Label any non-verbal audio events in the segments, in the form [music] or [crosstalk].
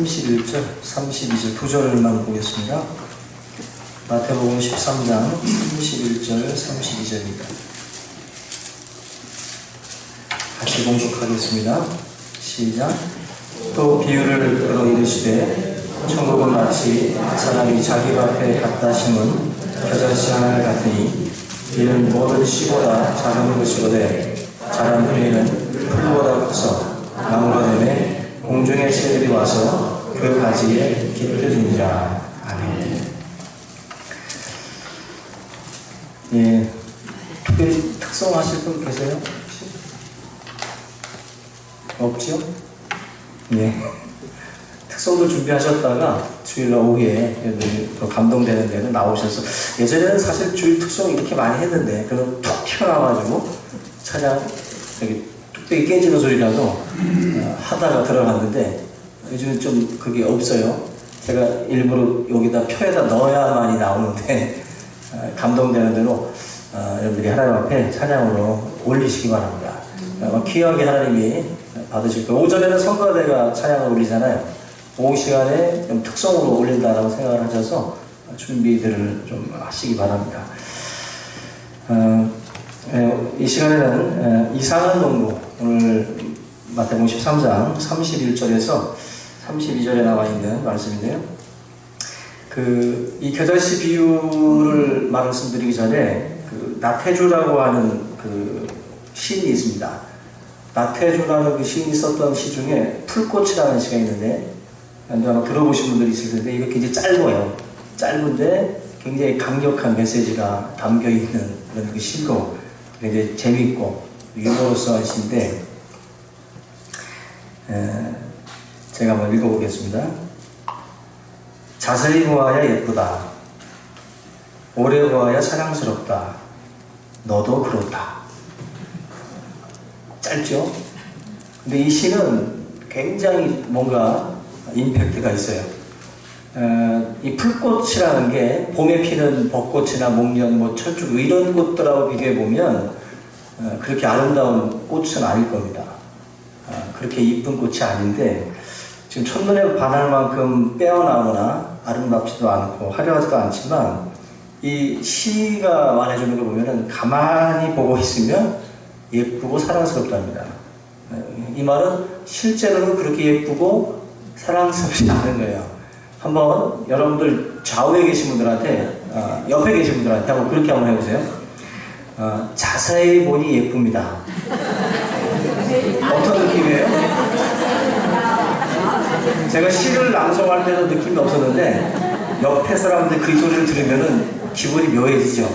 31절, 32절 두 절만 보겠습니다. 마태복음 13장 31절, 32절입니다. 같이 공독하겠습니다. 시작. 또 비유를 들어 이르시되 천국은 마치 사람이 자기 앞에 갖다 심은 겨자씨 하나를 같으니 이는 모든 씨보다 작은 것이거든 자란 후에는 풀보다 커서 나무가 되매 공중의 새들이 와서 그 가지에 깃들이니라. 아멘. 예, 특별히 특성하실 분 계세요? 혹시? 없죠? 네. 특성도 준비하셨다가 주일날 오후에 또 감동되는 데는 나오셔서 예전에는 사실 주일 특성 이렇게 많이 했는데 그럼 툭 튀어나와가지고 찬양 여기 뚝배기 깨지는 소리라도 어, 하다가 들어갔는데 요즘은 좀 그게 없어요. 제가 일부러 여기다 표에다 넣어야만이 나오는데 어, 감동되는 대로 어, 여러분들이 하나님 앞에 찬양으로 올리시기 바랍니다. 어, 귀하게 하나님이 받으실 거예요. 오전에는 성가대가 찬양을 올리잖아요. 오후 시간에 좀 특성으로 올린다라고 생각을 하셔서 준비들을 좀 하시기 바랍니다. 어, 에, 이 시간에는 에, 이상한 농구 오늘 마태복음 13장 31절에서 32절에 나와 있는 말씀인데요. 그 이 겨자씨 비유를 말씀드리기 전에 그 나태주라고 하는 그 시인이 있습니다. 나태주라는 그 시인이 썼던 시 중에 풀꽃이라는 시가 있는데 아마 들어보신 분들이 있을 텐데 이게 굉장히 짧아요. 짧은데 굉장히 강력한 메시지가 담겨 있는 그런 그 시고 굉장히 재밌고 유머러스한 시인데 에, 제가 한번 읽어보겠습니다. 자세히 보아야 예쁘다. 오래 보아야 사랑스럽다. 너도 그렇다. 짧죠? 근데 이 시는 굉장히 뭔가 임팩트가 있어요. 어, 이 풀꽃이라는 게 봄에 피는 벚꽃이나 목련, 뭐 철쭉 이런 꽃들하고 비교해 보면 어, 그렇게 아름다운 꽃은 아닐 겁니다. 어, 그렇게 이쁜 꽃이 아닌데 지금 첫눈에 반할 만큼 빼어나거나 아름답지도 않고 화려하지도 않지만 이 시가 말해주는 거 보면은 가만히 보고 있으면 예쁘고 사랑스럽답니다. 어, 이 말은 실제로는 그렇게 예쁘고 사랑스럽지 않은 거예요. 한번 여러분들 좌우에 계신 분들한테 어, 옆에 계신 분들한테 한번 그렇게 한번 해보세요. 어, 자세히 보니 예쁩니다. 어떤 느낌이에요? 제가 시를 낭송할 때도 느낌이 없었는데 옆에 사람들 그 소리를 들으면은 기분이 묘해지죠.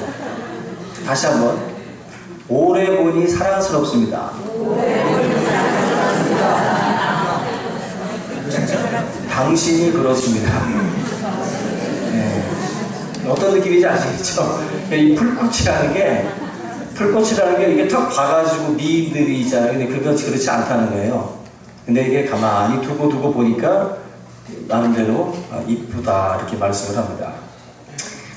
다시 한번 오래 보니 사랑스럽습니다. 당신이 그렇습니다. 네. 어떤 느낌인지 아시겠죠? 이 풀꽃이라는 게 풀꽃이라는 게 이게 턱 봐가지고 미인들이 있잖아요. 근데 그렇지 그렇지 않다는 거예요. 근데 이게 가만히 두고 두고 보니까 나름대로 아, 이쁘다 이렇게 말씀을 합니다.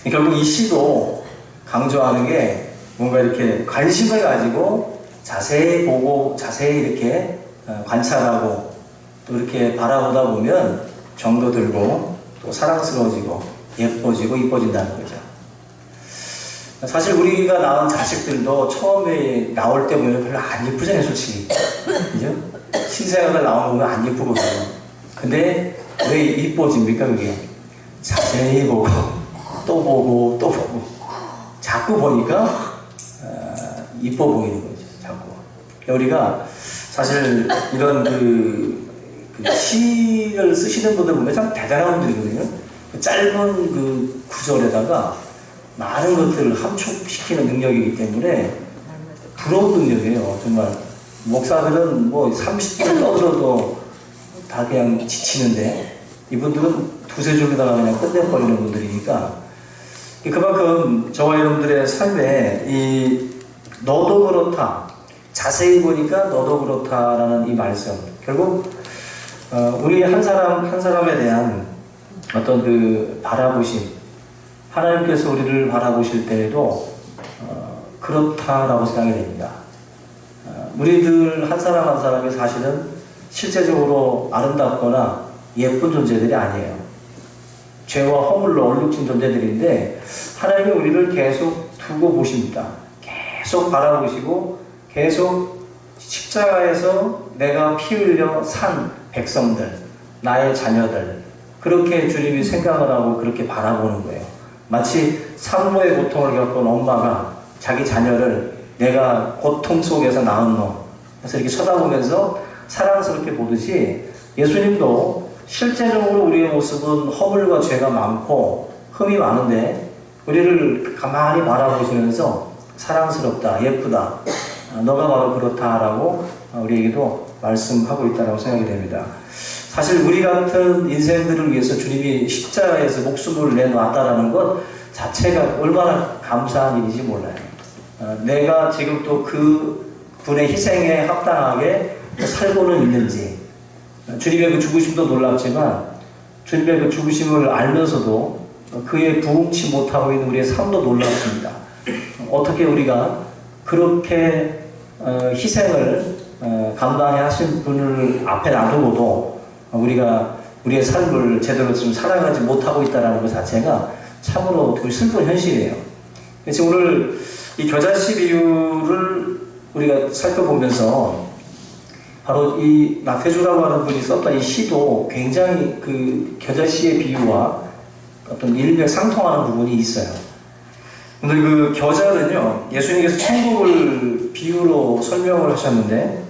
결국 이 시도 강조하는 게 뭔가 이렇게 관심을 가지고 자세히 보고 자세히 이렇게 어, 관찰하고 또 이렇게 바라보다 보면 정도 들고 또 사랑스러워지고 예뻐지고 이뻐진다는 거죠. 사실 우리가 낳은 자식들도 처음에 나올 때 보면 별로 안 예쁘잖아요, 솔직히. 그죠? 신생아가 나오는 보면 안 예쁘거든요. 근데 왜 이뻐집니까, 그게? 자세히 보고, 또 보고, 또 보고. 자꾸 보니까, 어, 이뻐 보이는 거죠, 자꾸. 우리가 사실 이런 그, 그 시를 쓰시는 분들 보면 참 대단한 분들이거든요. 그 짧은 그 구절에다가 많은 것들을 함축시키는 능력이기 때문에 부러운 능력이에요. 정말 목사들은 뭐 30분 떠들어도 [coughs] 다 그냥 지치는데 이분들은 두세 줄에다가 그냥 끝내버리는 분들이니까 그만큼 저와 여러분들의 삶에 이 너도 그렇다 자세히 보니까 너도 그렇다라는 이 말씀 결국 어, 우리 한 사람 한 사람에 대한 어떤 그 바라보심 하나님께서 우리를 바라보실 때에도 어, 그렇다라고 생각이 됩니다. 어, 우리들 한 사람 한 사람이 사실은 실제적으로 아름답거나 예쁜 존재들이 아니에요. 죄와 허물로 얼룩진 존재들인데 하나님이 우리를 계속 두고 보십니다. 계속 바라보시고 계속 십자가에서 내가 피 흘려 산 백성들, 나의 자녀들 그렇게 주님이 생각을 하고 그렇게 바라보는 거예요. 마치 산모의 고통을 겪은 엄마가 자기 자녀를 내가 고통 속에서 낳은 놈 그래서 이렇게 쳐다보면서 사랑스럽게 보듯이 예수님도 실제적으로 우리의 모습은 허물과 죄가 많고 흠이 많은데 우리를 가만히 바라보시면서 사랑스럽다, 예쁘다, 아, 너가 바로 그렇다라고 우리에게도 말씀하고 있다고 생각이 됩니다. 사실 우리 같은 인생들을 위해서 주님이 십자가에서 목숨을 내놨다라는 것 자체가 얼마나 감사한 일인지 몰라요. 어, 내가 지금 또 그 분의 희생에 합당하게 살고는 있는지 어, 주님의 그 죽으심도 놀랍지만 주님의 그 죽으심을 알면서도 그에 부응치 못하고 있는 우리의 삶도 놀랍습니다. 어떻게 우리가 그렇게 어, 희생을 어, 감당해 하신 분을 앞에 놔두고도 우리가 우리의 삶을 제대로 지금 살아가지 못하고 있다는 것 자체가 참으로 슬픈 현실이에요. 그래서 오늘 이 겨자씨 비유를 우리가 살펴보면서 바로 이 나태주라고 하는 분이 썼던 이 시도 굉장히 그 겨자씨의 비유와 어떤 일맥 상통하는 부분이 있어요. 근데 그 겨자는요, 예수님께서 천국을 비유로 설명을 하셨는데,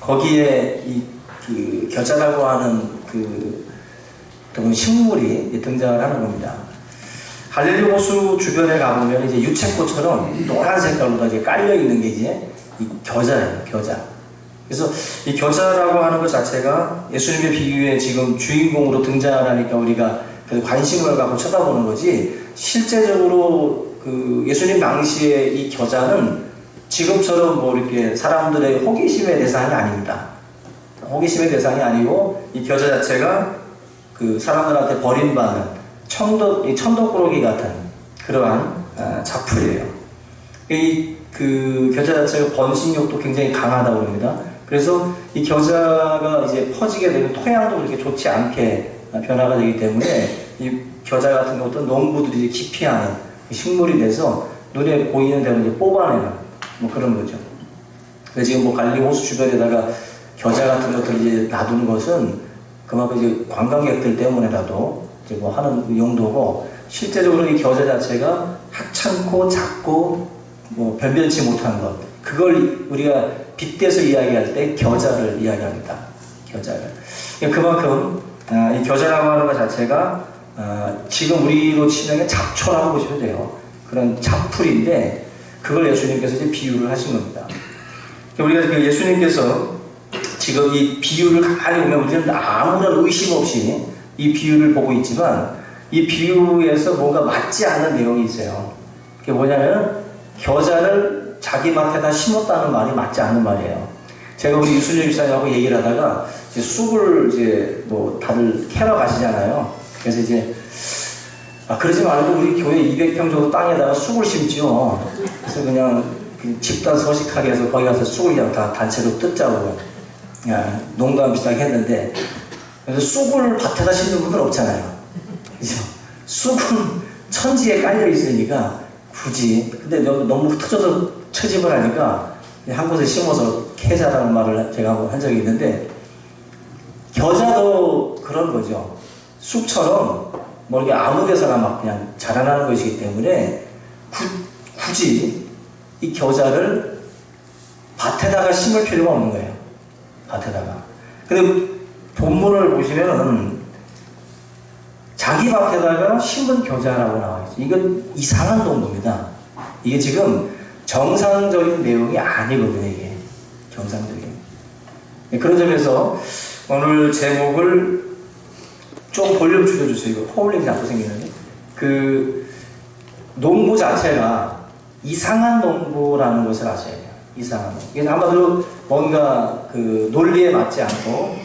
거기에 이, 그 겨자라고 하는 그 식물이 등장을 하는 겁니다. 갈릴리 호수 주변에 가보면 이제 유채꽃처럼 노란 색깔로 이제 깔려 있는 게 이제 이 겨자예요, 겨자. 그래서 이 겨자라고 하는 것 자체가 예수님의 비유에 지금 주인공으로 등장하니까 우리가 그 관심을 갖고 쳐다보는 거지 실제적으로 그 예수님 당시에 이 겨자는 지금처럼 뭐 이렇게 사람들의 호기심의 대상이 아닙니다. 호기심의 대상이 아니고 이 겨자 자체가 그 사람들한테 버림받는 천덕, 이 천덕꾸러기 같은 그러한 아, 작품이에요. 이 그 겨자 자체가 번식력도 굉장히 강하다고 합니다. 그래서 이 겨자가 이제 퍼지게 되면 토양도 그렇게 좋지 않게 변화가 되기 때문에 이 겨자 같은 것도 농부들이 기피하는 식물이 돼서 눈에 보이는 대로 이제 뽑아내는 뭐 그런 거죠. 그래서 지금 뭐 갈리 호수 주변에다가 겨자 같은 것들 이제 놔두는 것은 그만큼 이제 관광객들 때문에라도 뭐 하는 용도고 실제적으로 이 겨자 자체가 하찮고 작고 뭐 변변치 못한 것 그걸 우리가 빗대서 이야기할 때 겨자를 이야기합니다. 겨자를 그만큼 아, 이 겨자라고 하는 것 자체가 아, 지금 우리로 치면 잡초라고 보시면 돼요. 그런 잡풀인데 그걸 예수님께서 이제 비유를 하신 겁니다. 우리가 그 예수님께서 지금 이 비유를 가만히 보면 우리는 아무런 의심 없이 이 비유를 보고 있지만 이 비유에서 뭔가 맞지 않는 내용이 있어요. 그게 뭐냐면 겨자를 자기 밭에다 심었다는 말이 맞지 않는 말이에요. 제가 우리 유순열 집사님하고 얘기를 하다가 이제 쑥을 이제 뭐 다들 캐러 가시잖아요. 그래서 이제 아 그러지 말고 우리 교회 200평 정도 땅에다가 쑥을 심지요. 그래서 그냥 그 집단 서식하게 해서 거기 가서 쑥을 그냥 다 단체로 뜯자고 야, 농담 비슷하게 했는데 그래서 쑥을 밭에다 심는 분들 없잖아요. 그죠? 쑥은 천지에 깔려 있으니까 굳이 근데 너무, 너무 흩어져서 처집을 하니까 한 곳에 심어서 캐자라는 말을 제가 한 적이 있는데 겨자도 그런 거죠. 쑥처럼 뭐 이게 아무 데서나 막 그냥 자라나는 것이기 때문에 구, 굳이 이 겨자를 밭에다가 심을 필요가 없는 거예요. 밭에다가. 근데 본문을 보시면은 자기 밭에다가 심은 겨자라고 나와 있어요. 이건 이상한 농부입니다. 이게 지금 정상적인 내용이 아니거든요, 이게. 정상적인. 네, 그런 점에서 오늘 제목을 좀 볼륨 줄여주세요. 이거 코올림이 자꾸 생기는데. 그, 농부 자체가 이상한 농부라는 것을 아셔야 돼요. 이상한 농부. 이게 아마도 뭔가 그 논리에 맞지 않고,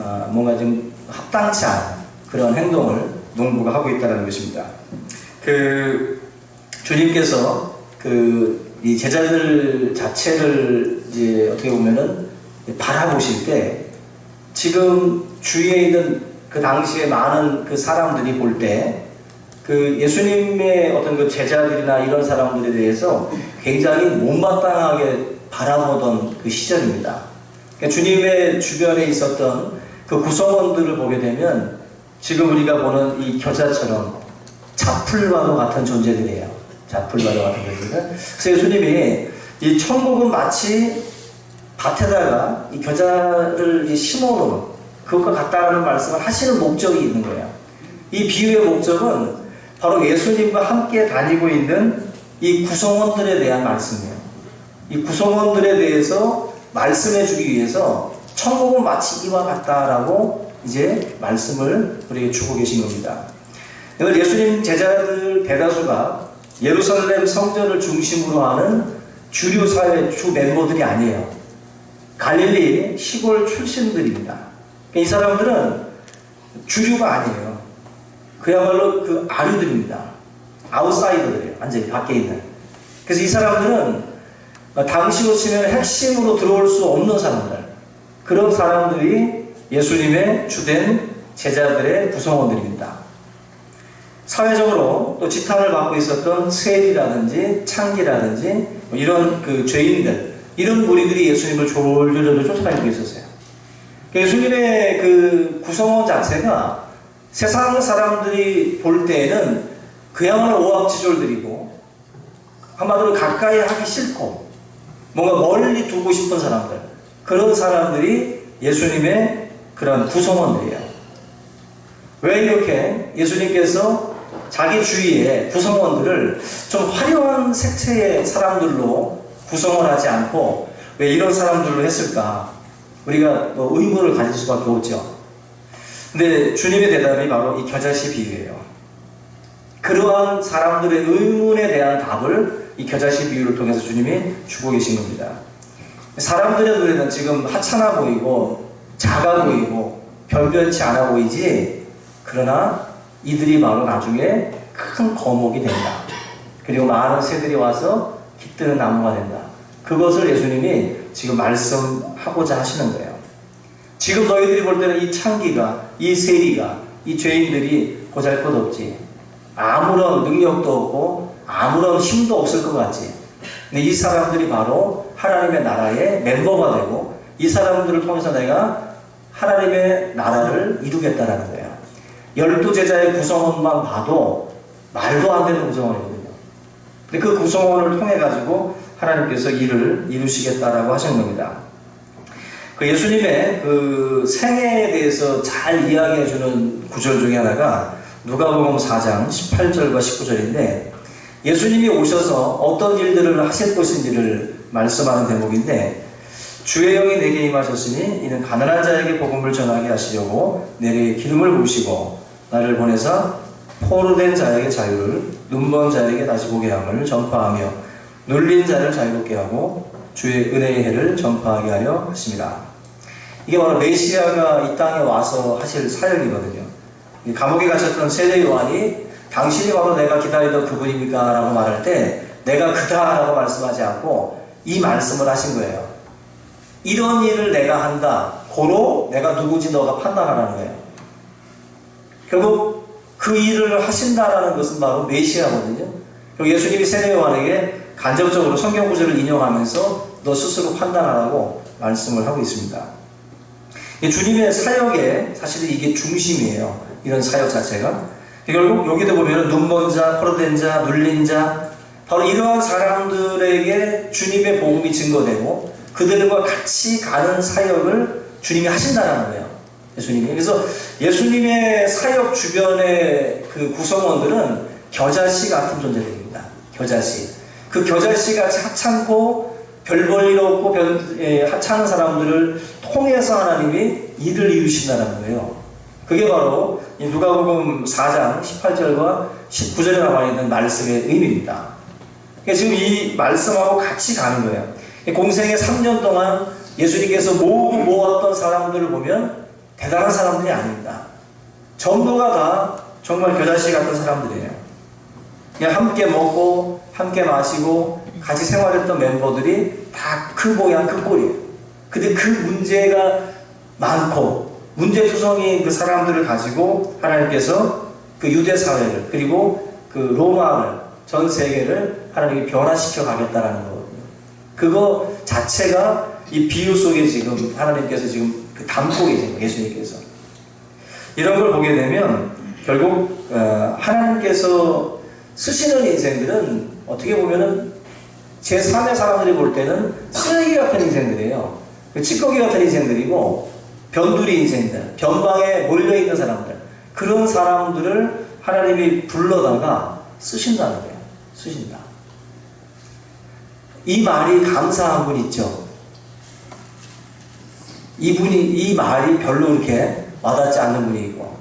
어, 뭔가 좀 합당치 않은 그런 행동을 농부가 하고 있다는 것입니다. 그, 주님께서 그, 이 제자들 자체를 이제 어떻게 보면은 바라보실 때 지금 주위에 있는 그 당시에 많은 그 사람들이 볼 때 그 예수님의 어떤 그 제자들이나 이런 사람들에 대해서 굉장히 못마땅하게 바라보던 그 시절입니다. 그러니까 주님의 주변에 있었던 그 구성원들을 보게 되면 지금 우리가 보는 이 겨자처럼 자풀과도 같은 존재들이에요. 자풀과도 같은 존재들. 그래서 예수님이 이 천국은 마치 밭에다가 이 겨자를 이 심어놓은 그것과 같다라는 말씀을 하시는 목적이 있는 거예요. 이 비유의 목적은 바로 예수님과 함께 다니고 있는 이 구성원들에 대한 말씀이에요. 이 구성원들에 대해서 말씀해 주기 위해서 천국은 마치 이와 같다라고 이제 말씀을 우리에게 주고 계신 겁니다. 오늘 예수님 제자들 대다수가 예루살렘 성전을 중심으로 하는 주류 사회 주 멤버들이 아니에요. 갈릴리 시골 출신들입니다. 이 사람들은 주류가 아니에요. 그야말로 그 아류들입니다. 아웃사이더들이에요. 완전히 밖에 있는. 그래서 이 사람들은 당시로 치면 핵심으로 들어올 수 없는 사람들. 그런 사람들이 예수님의 주된 제자들의 구성원들입니다. 사회적으로 또 지탄을 받고 있었던 세리라든지 창기라든지 뭐 이런 그 죄인들 이런 무리들이 예수님을 졸졸졸 쫓아다니고 있었어요. 예수님의 그 구성원 자체가 세상 사람들이 볼 때에는 그야말로 오합지졸들이고 한마디로 가까이 하기 싫고 뭔가 멀리 두고 싶은 사람들 그런 사람들이 예수님의 그런 구성원들이에요. 왜 이렇게 예수님께서 자기 주위에 구성원들을 좀 화려한 색채의 사람들로 구성을 하지 않고 왜 이런 사람들로 했을까? 우리가 뭐 의문을 가질 수밖에 없죠. 근데 주님의 대답이 바로 이 겨자씨 비유예요. 그러한 사람들의 의문에 대한 답을 이 겨자씨 비유를 통해서 주님이 주고 계신 겁니다. 사람들의 눈에는 지금 하찮아 보이고 작아 보이고 변변치 않아 보이지 그러나 이들이 바로 나중에 큰 거목이 된다. 그리고 많은 새들이 와서 깃드는 나무가 된다. 그것을 예수님이 지금 말씀하고자 하시는 거예요. 지금 너희들이 볼 때는 이 창기가, 이 세리가, 이 죄인들이 보잘 것 없지. 아무런 능력도 없고, 아무런 힘도 없을 것 같지. 근데 이 사람들이 바로 하나님의 나라의 멤버가 되고, 이 사람들을 통해서 내가 하나님의 나라를 이루겠다라는 거예요. 열두 제자의 구성원만 봐도 말도 안 되는 구성원이거든요. 근데 그 구성원을 통해 가지고 하나님께서 일을 이루시겠다라고 하신 겁니다. 그 예수님의 그 생애에 대해서 잘 이야기해 주는 구절 중에 하나가 누가복음 4장 18절과 19절인데 예수님이 오셔서 어떤 일들을 하실 것인지를 말씀하는 대목인데 주의 영이 내게 임하셨으니 이는 가난한 자에게 복음을 전하게 하시려고 내게 기름을 부으시고 나를 보내사 포로된 자에게 자유를 눈먼 자에게 다시 보게 함을 전파하며 눌린 자를 자유롭게 하고 주의 은혜의 해를 전파하게 하려 하십니다. 이게 바로 메시아가 이 땅에 와서 하실 사역이거든요. 이 감옥에 갇혔던 세례 요한이 당신이 바로 내가 기다리던 그분입니까? 라고 말할 때 내가 그다라고 말씀하지 않고 이 말씀을 하신 거예요. 이런 일을 내가 한다. 고로 내가 누구지 너가 판단하라는 거예요. 결국 그 일을 하신다라는 것은 바로 메시아거든요. 그리고 예수님이 세례 요한에게 간접적으로 성경 구절을 인용하면서 너 스스로 판단하라고 말씀을 하고 있습니다. 주님의 사역에 사실은 이게 중심이에요. 이런 사역 자체가. 결국 여기도 보면 눈먼 자, 포로된 자, 눌린 자, 바로 이러한 사람들에게 주님의 복음이 증거되고 그들과 같이 가는 사역을 주님이 하신다는 거예요. 예수님이. 그래서 예수님의 사역 주변의 그 구성원들은 겨자씨 같은 존재들입니다. 겨자씨. 그 겨자씨가 하찮고 별 볼일 없고 별, 예, 하찮은 사람들을 통해서 하나님이 일을 이루신다는 거예요. 그게 바로 누가복음 4장 18절과 19절에 나와 있는 말씀의 의미입니다. 그러니까 지금 이 말씀하고 같이 가는 거예요. 공생의 3년 동안 예수님께서 모으고 모았던 사람들을 보면 대단한 사람들이 아닙니다. 전부가 다 정말 겨자씨 같은 사람들이에요. 그냥 함께 먹고, 함께 마시고, 같이 생활했던 멤버들이 다 그 모양, 그 꼴이에요. 근데 그 문제가 많고, 문제투성이인 그 사람들을 가지고 하나님께서 그 유대 사회를 그리고 그 로마를 전 세계를 하나님이 변화시켜 가겠다라는 거거든요. 그거 자체가 이 비유 속에 지금 하나님께서 지금 그 담고 계신 거예요. 예수님께서. 이런 걸 보게 되면 결국 어, 하나님께서 쓰시는 인생들은 어떻게 보면은 제 3의 사람들이 볼 때는 쓰레기 같은 인생들이에요. 그 찌꺼기 같은 인생들이고 변두리 인생들, 변방에 몰려 있는 사람들 그런 사람들을 하나님이 불러다가 쓰신다는 거예요. 쓰신다. 이 말이 감사한 분 있죠. 이분이 이 말이 별로 이렇게 와닿지 않는 분이 있고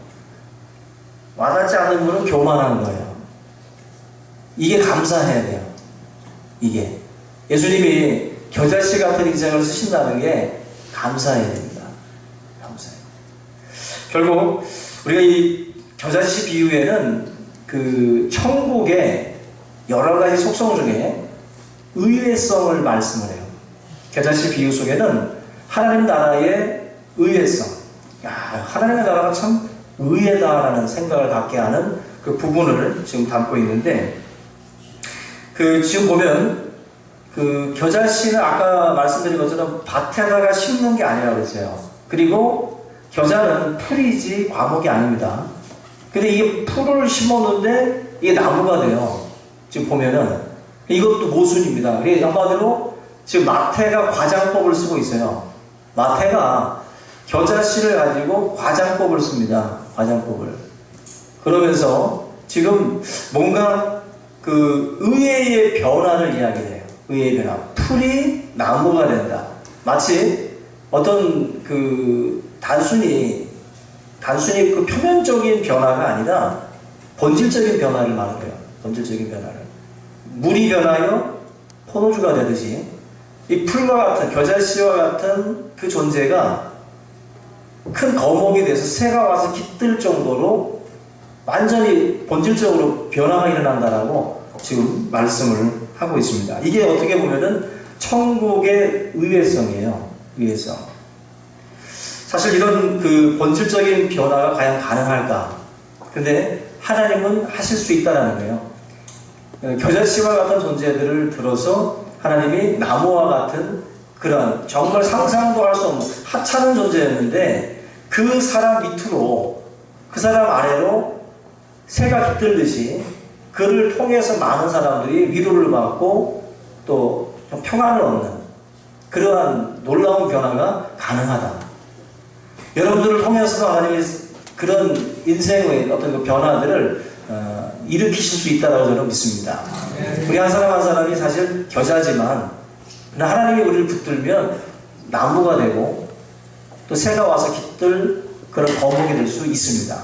와닿지 않는 분은 교만한 거예요. 이게 감사해야 돼요. 이게 예수님이 겨자씨 같은 인생을 쓰신다는 게 감사해야 됩니다. 감사해. 결국 우리가 이 겨자씨 비유에는 그 천국의 여러 가지 속성 중에 의외성을 말씀을 해요. 겨자씨 비유 속에는 하나님 나라의 의외성. 야, 하나님의 나라가 참 의외다라는 생각을 갖게 하는 그 부분을 지금 담고 있는데 그 지금 보면 그 겨자씨는 아까 말씀드린 것처럼 밭에다가 심는 게 아니라고 그랬어요. 그리고 겨자는 풀이지 과목이 아닙니다. 근데 이게 풀을 심었는데 이게 나무가 돼요. 지금 보면은 이것도 모순입니다. 이게 한마디로 지금 마태가 과장법을 쓰고 있어요. 마태가 겨자씨를 가지고 과장법을 씁니다. 과장법을. 그러면서 지금 뭔가 그 의회의 변화를 이야기해요. 의회의 변화. 풀이 나무가 된다. 마치 어떤 그 단순히 단순히 그 표면적인 변화가 아니라 본질적인 변화를 말해요. 본질적인 변화를. 물이 변하여 포도주가 되듯이 이 풀과 같은 겨자씨와 같은 그 존재가 큰 거목이 돼서 새가 와서 깃들 정도로 완전히 본질적으로 변화가 일어난다라고 지금 말씀을 하고 있습니다. 이게 어떻게 보면은 천국의 의외성이에요. 의외성. 사실 이런 그 본질적인 변화가 과연 가능할까? 근데 하나님은 하실 수 있다라는 거예요. 겨자씨와 같은 존재들을 들어서 하나님이 나무와 같은 그런 정말 상상도 할 수 없는 하찮은 존재였는데 그 사람 밑으로 그 사람 아래로 새가 깃들듯이 그를 통해서 많은 사람들이 위로를 받고 또 평안을 얻는 그러한 놀라운 변화가 가능하다. 여러분들을 통해서도 하나님이 그런 인생의 어떤 그 변화들을 어, 일으키실 수 있다고 저는 믿습니다. 우리 한 사람 한 사람이 사실 겨자지만 하나님이 우리를 붙들면 나무가 되고 또 새가 와서 깃들 그런 거목이 될 수 있습니다.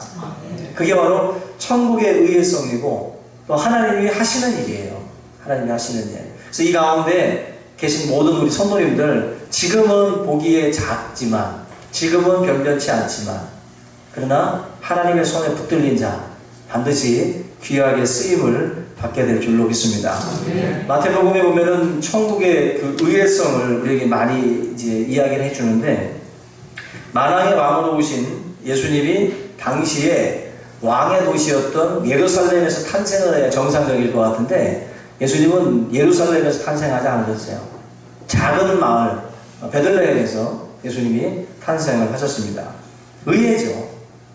그게 바로 천국의 의외성이고 또 하나님이 하시는 일이에요. 하나님이 하시는 일. 그래서 이 가운데 계신 모든 우리 성도님들 지금은 보기에 작지만 지금은 변변치 않지만 그러나 하나님의 손에 붙들린 자 반드시 귀하게 쓰임을 받게 될 줄로 믿습니다. 마태복음에 보면은 천국의 그 의외성을 우리에게 많이 이제 이야기를 해주는데 만왕의 왕으로 오신 예수님이 당시에 왕의 도시였던 예루살렘에서 탄생을 해야 정상적일 것 같은데 예수님은 예루살렘에서 탄생하지 않으셨어요. 작은 마을 베들레헴에서 예수님이 탄생을 하셨습니다. 의외죠.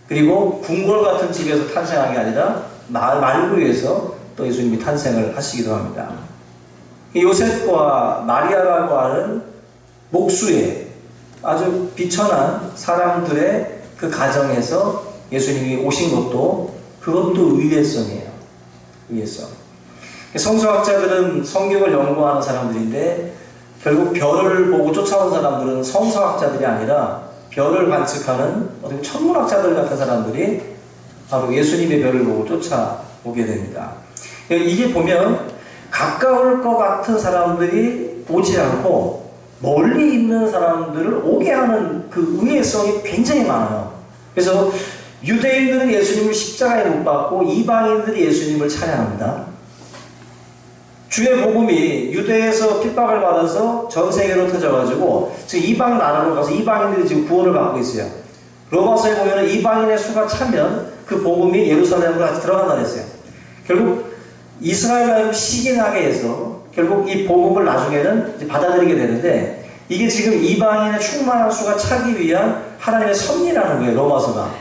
그리고 궁궐 같은 집에서 탄생한 게 아니라 마을 말구에서 또 예수님이 탄생을 하시기도 합니다. 요셉과 마리아라고 하는 목수의 아주 비천한 사람들의 그 가정에서 예수님이 오신 것도 그것도 의외성이에요. 의외성. 성서학자들은 성경을 연구하는 사람들인데 결국 별을 보고 쫓아온 사람들은 성서학자들이 아니라 별을 관측하는 어떤 천문학자들 같은 사람들이 바로 예수님의 별을 보고 쫓아오게 됩니다. 이게 보면 가까울 것 같은 사람들이 오지 않고 멀리 있는 사람들을 오게 하는 그 의외성이 굉장히 많아요. 그래서 유대인들은 예수님을 십자가에 못 박고 이방인들이 예수님을 찬양합니다. 주의 복음이 유대에서 핍박을 받아서 전 세계로 터져가지고 지금 이방 나라로 가서 이방인들이 지금 구원을 받고 있어요. 로마서에 보면 이방인의 수가 차면 그 복음이 예루살렘으로 같이 들어간다 그랬어요. 결국 이스라엘을 시기나게 해서 결국 이 복음을 나중에는 받아들이게 되는데 이게 지금 이방인의 충만한 수가 차기 위한 하나님의 섭리라는 거예요. 로마서가.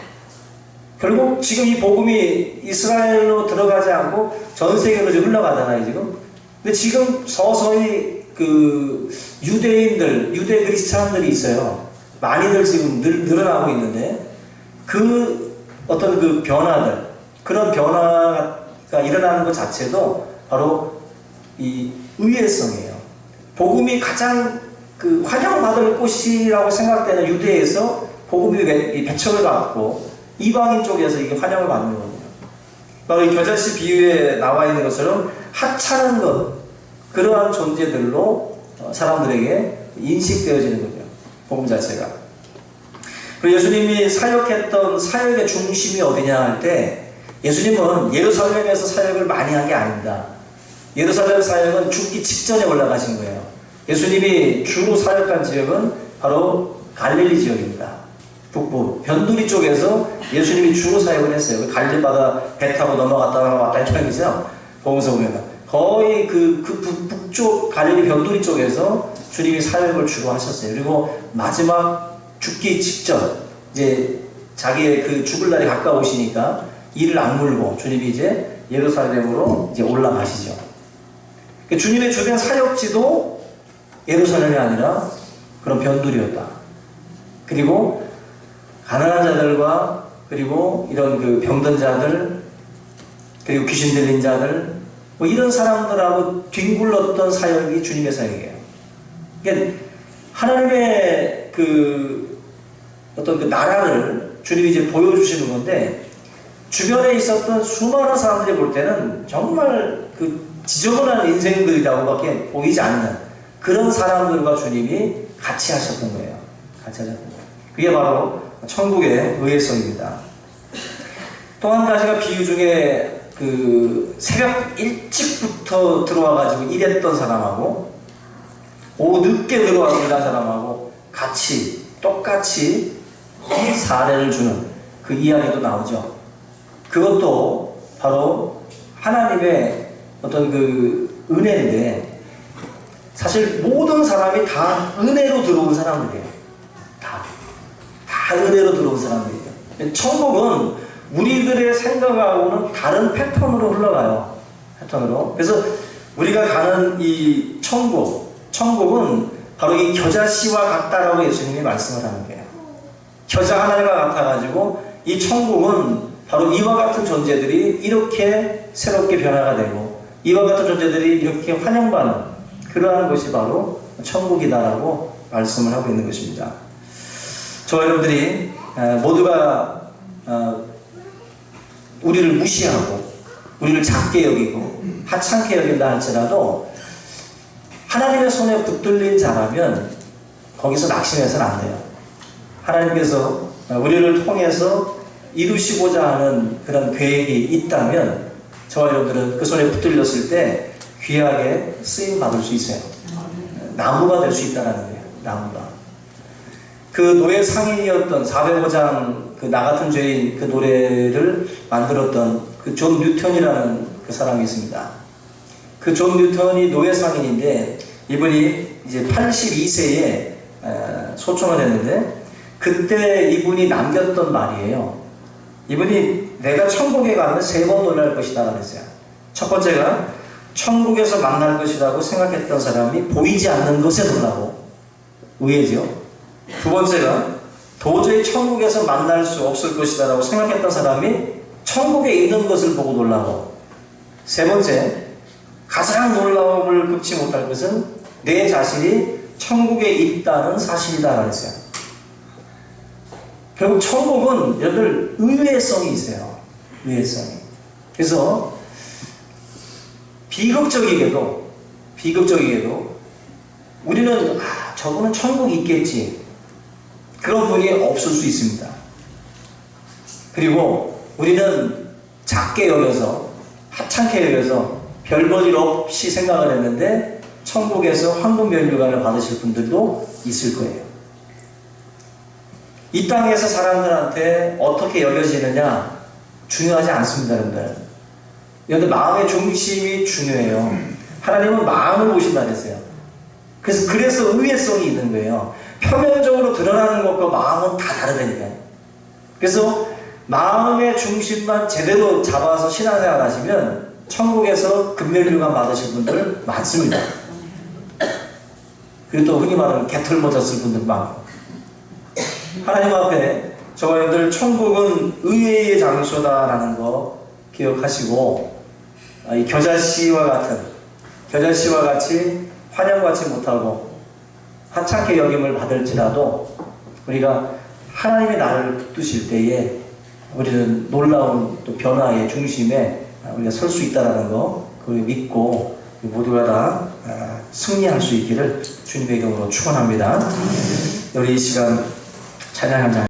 결국 지금 이 복음이 이스라엘로 들어가지 않고 전 세계로 지금 흘러가잖아요, 지금. 근데 지금 서서히 그 유대인들, 유대 그리스찬들이 있어요. 많이들 지금 늘, 늘어나고 있는데 그 어떤 그 변화들, 그런 변화가 일어나는 것 자체도 바로 이 의외성이에요. 복음이 가장 그 환영받을 곳이라고 생각되는 유대에서 복음이 배- 배척을 받고 이방인 쪽에서 이게 환영을 받는 겁니다. 바로 이 겨자씨 비유에 나와 있는 것처럼 하찮은 것 그러한 존재들로 어, 사람들에게 인식되어지는 거죠. 복음 자체가. 그리고 예수님이 사역했던 사역의 중심이 어디냐 할 때 예수님은 예루살렘에서 사역을 많이 한 게 아닙니다. 예루살렘 사역은 죽기 직전에 올라가신 거예요. 예수님이 주로 사역한 지역은 바로 갈릴리 지역입니다. 북부 변두리 쪽에서 예수님이 주로 사역을 했어요. 그 갈릴리 바다 배 타고 넘어갔다가 왔다 했다는 거죠. 보면서 보면 거의 그, 그 북, 북쪽 갈릴리 변두리 쪽에서 주님이 사역을 주로 하셨어요. 그리고 마지막 죽기 직전 이제 자기의 그 죽을 날이 가까우시니까 이를 악물고 주님이 이제 예루살렘으로 이제 올라가시죠. 그 주님의 주변 사역지도 예루살렘이 아니라 그런 변두리였다. 그리고 가난한 자들과 그리고 이런 그 병든 자들 그리고 귀신 들린 자들 뭐 이런 사람들하고 뒹굴렀던 사역이 주님의 사역이에요. 그러니까 하나님의 그 어떤 그 나라를 주님이 이제 보여주시는 건데 주변에 있었던 수많은 사람들이 볼 때는 정말 그 지저분한 인생들이라고밖에 보이지 않는 그런 사람들과 주님이 같이 하셨던 거예요. 같이 하셨던 거예요. 그게 바로 천국의 의회성입니다. 또 한 가지가 비유 중에 그 새벽 일찍부터 들어와가지고 일했던 사람하고 오후 늦게 들어와서 일한 사람하고 같이 똑같이 사례를 주는 그 이야기도 나오죠. 그것도 바로 하나님의 어떤 그 은혜인데 사실 모든 사람이 다 은혜로 들어온 사람들이에요. 다. 다 은혜로 들어온 사람들이에요. 천국은 우리들의 생각하고는 다른 패턴으로 흘러가요. 패턴으로. 그래서 우리가 가는 이 천국, 천국은 바로 이 겨자씨와 같다라고 예수님이 말씀을 하는 거예요. 겨자 하나가 같아가지고 이 천국은 바로 이와 같은 존재들이 이렇게 새롭게 변화가 되고 이와 같은 존재들이 이렇게 환영받는 그러한 것이 바로 천국이다라고 말씀을 하고 있는 것입니다. 저와 여러분들이 에, 모두가 어, 우리를 무시하고 우리를 작게 여기고 하찮게 여긴다 할지라도 하나님의 손에 붙들린 자라면 거기서 낙심해서는 안 돼요. 하나님께서 우리를 통해서 이루시고자 하는 그런 계획이 있다면 저와 여러분들은 그 손에 붙들렸을 때 귀하게 쓰임 받을 수 있어요. 나무가 될 수 있다는 거예요. 나무가. 그 노예 상인이었던 405장 그 나 같은 죄인 그 노래를 만들었던 그 존 뉴턴이라는 그 사람이 있습니다. 그 존 뉴턴이 노예 상인인데 이분이 이제 82세에 소총을 했는데 그때 이분이 남겼던 말이에요. 이분이 내가 천국에 가면 세 번 놀랄 것이다 그랬어요. 첫 번째가 천국에서 만날 것이라고 생각했던 사람이 보이지 않는 것에 놀라고 의외죠. 두 번째가 도저히 천국에서 만날 수 없을 것이다라고 생각했던 사람이 천국에 있는 것을 보고 놀라고 세 번째 가장 놀라움을 금치 못할 것은 내 자신이 천국에 있다는 사실이다 그랬어요. 결국 천국은 여러분 의외성이 있어요. 의외성이. 그래서 비극적이게도 비극적이게도 우리는 아, 저분은 천국 있겠지. 그런 분이 없을 수 있습니다. 그리고 우리는 작게 여겨서 하찮게 여겨서 별 볼일 없이 생각을 했는데 천국에서 황금 면류관을 받으실 분들도 있을 거예요. 이 땅에서 사람들한테 어떻게 여겨지느냐 중요하지 않습니다, 여러분들. 여러분들 마음의 중심이 중요해요. 하나님은 마음을 보신다 그랬어요. 그래서 그래서 의외성이 있는 거예요. 표면적으로 드러나는 것과 마음은 다 다르다니까요. 그래서 마음의 중심만 제대로 잡아서 신앙생활 하시면 천국에서 금멸류관 받으실 분들 많습니다. 그리고 또 흔히 말하는 개털 못했을 분들 많고. 하나님 앞에 저와 여러분들 천국은 의외의 장소다라는 거 기억하시고 아, 이 겨자씨와 같은 겨자씨와 같이 환영받지 못하고 하찮게 여김을 받을지라도 우리가 하나님이 나를 붙드실 때에 우리는 놀라운 또 변화의 중심에 우리가 설 수 있다라는 거 그걸 믿고 모두가 다 아, 승리할 수 있기를 주님의 이름으로 축원합니다. 우리 이 시간 찬양합니다.